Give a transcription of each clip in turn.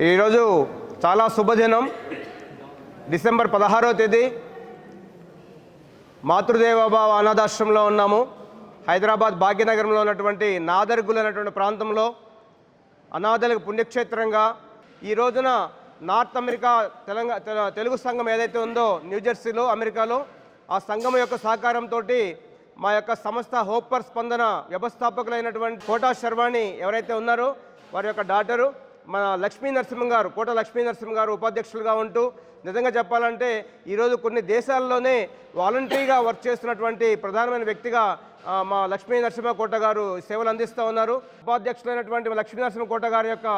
ఈరోజు చాలా శుభదినం. డిసెంబర్ పదహారవ తేదీ. మాతృదేవభావ అనాథాశ్రమంలో ఉన్నాము. హైదరాబాద్ భాగ్యనగరంలో ఉన్నటువంటి నాదర్గులు అనేటువంటి ప్రాంతంలో అనాథలకు పుణ్యక్షేత్రంగా ఈ రోజున నార్త్ అమెరికా తెలంగాణ తెల- తెలుగు సంఘం ఏదైతే ఉందో న్యూజెర్సీలో అమెరికాలో ఆ సంఘం యొక్క సహకారంతో మా యొక్క సంస్థ హోప్పర్ స్పందన వ్యవస్థాపకులైనటువంటి కోటా శర్వాణి ఎవరైతే ఉన్నారో వారి యొక్క డాటరు మన లక్ష్మీ నరసింహం గారు కోట లక్ష్మీ నరసింహం గారు ఉపాధ్యక్షులుగా ఉంటూ నిజంగా చెప్పాలంటే ఈరోజు కొన్ని దేశాల్లోనే వాలంటరీగా వర్క్ చేస్తున్నటువంటి ప్రధానమైన వ్యక్తిగా మా లక్ష్మీ నరసింహకోట గారు సేవలు అందిస్తూ ఉన్నారు. ఉపాధ్యక్షులైనటువంటి లక్ష్మీ నరసింహకోట గారి యొక్క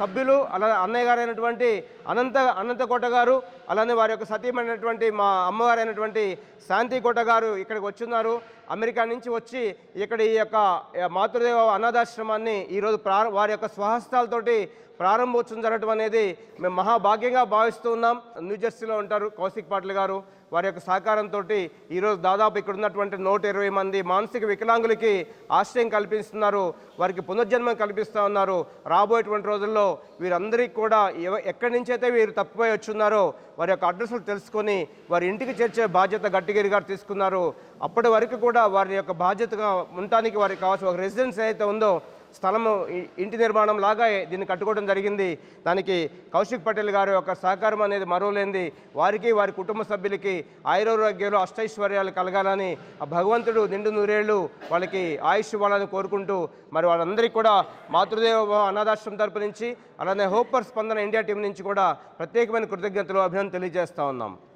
సభ్యులు అలా అన్నయ్య గారైనటువంటి అనంత అనంత కోట గారు అలానే వారి యొక్క సతీమైనటువంటి మా అమ్మగారైనటువంటి శాంతి కోట గారు ఇక్కడికి వచ్చిన్నారు. అమెరికా నుంచి వచ్చి ఇక్కడ ఈ యొక్క మాతృదేవ అనాథాశ్రమాన్ని ఈరోజు ప్రా వారి యొక్క స్వహస్తాలతోటి ప్రారంభోత్సవం జరగడం అనేది మేము మహాభాగ్యంగా భావిస్తూ ఉన్నాం. న్యూజెర్సీలో ఉంటారు కౌశిక్ పాటిల్ గారు. వారి యొక్క సహకారంతో ఈరోజు దాదాపు ఇక్కడ ఉన్నటువంటి నూట ఇరవై మంది మానసిక వికలాంగులకి ఆశ్రయం కల్పిస్తున్నారు వారికి పునర్జన్మం కల్పిస్తూ ఉన్నారు. రాబోయేటువంటి రోజుల్లో వీరందరికీ కూడా ఎవ- ఎక్కడి నుంచి అయితే వీరు తప్పిపోయి వచ్చున్నారో వారి యొక్క అడ్రస్లు తెలుసుకొని వారి ఇంటికి చేర్చే బాధ్యత గట్టిగిరి గారు తీసుకున్నారు. అప్పటి వరకు కూడా వారి యొక్క బాధ్యతగా ఉండటానికి వారికి కావాల్సిన ఒక రెసిడెన్స్ ఏదైతే ఉందో స్థలము ఇంటి నిర్మాణం లాగా దీన్ని కట్టుకోవడం జరిగింది. దానికి కౌశిక్ పటేల్ గారి యొక్క సహకారం అనేది మరోలేంది. వారికి వారి కుటుంబ సభ్యులకి ఆయురోగ్యాలు అష్టైశ్వర్యాలు కలగాలని ఆ భగవంతుడు నిండు నూరేళ్ళు వాళ్ళకి ఆయుష్ ఇవ్వాలని కోరుకుంటూ మరి వాళ్ళందరికీ కూడా మాతృదేవ అనాథాశ్రమం తరపు నుంచి అలానే హోపర్ స్పందన ఇండియా టీం నుంచి కూడా ప్రత్యేకమైన కృతజ్ఞతలు అభినందన తెలియజేస్తూ ఉన్నాం.